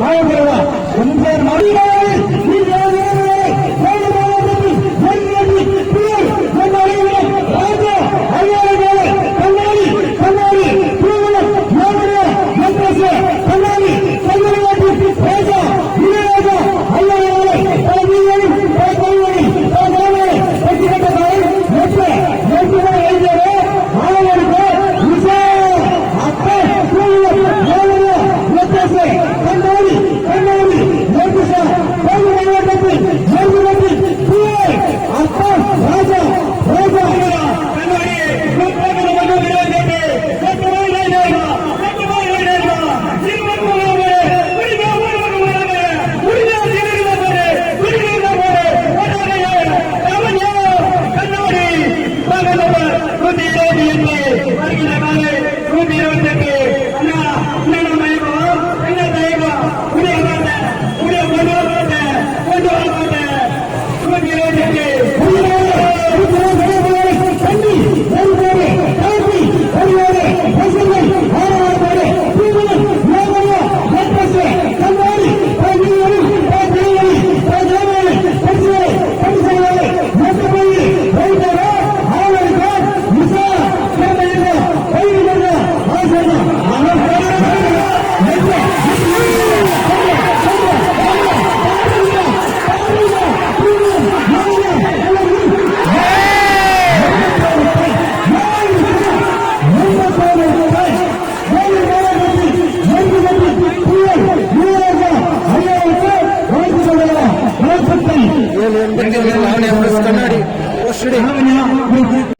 மாயபுரவா உங்கள் மடிவாய் நீங்கள் yesterday.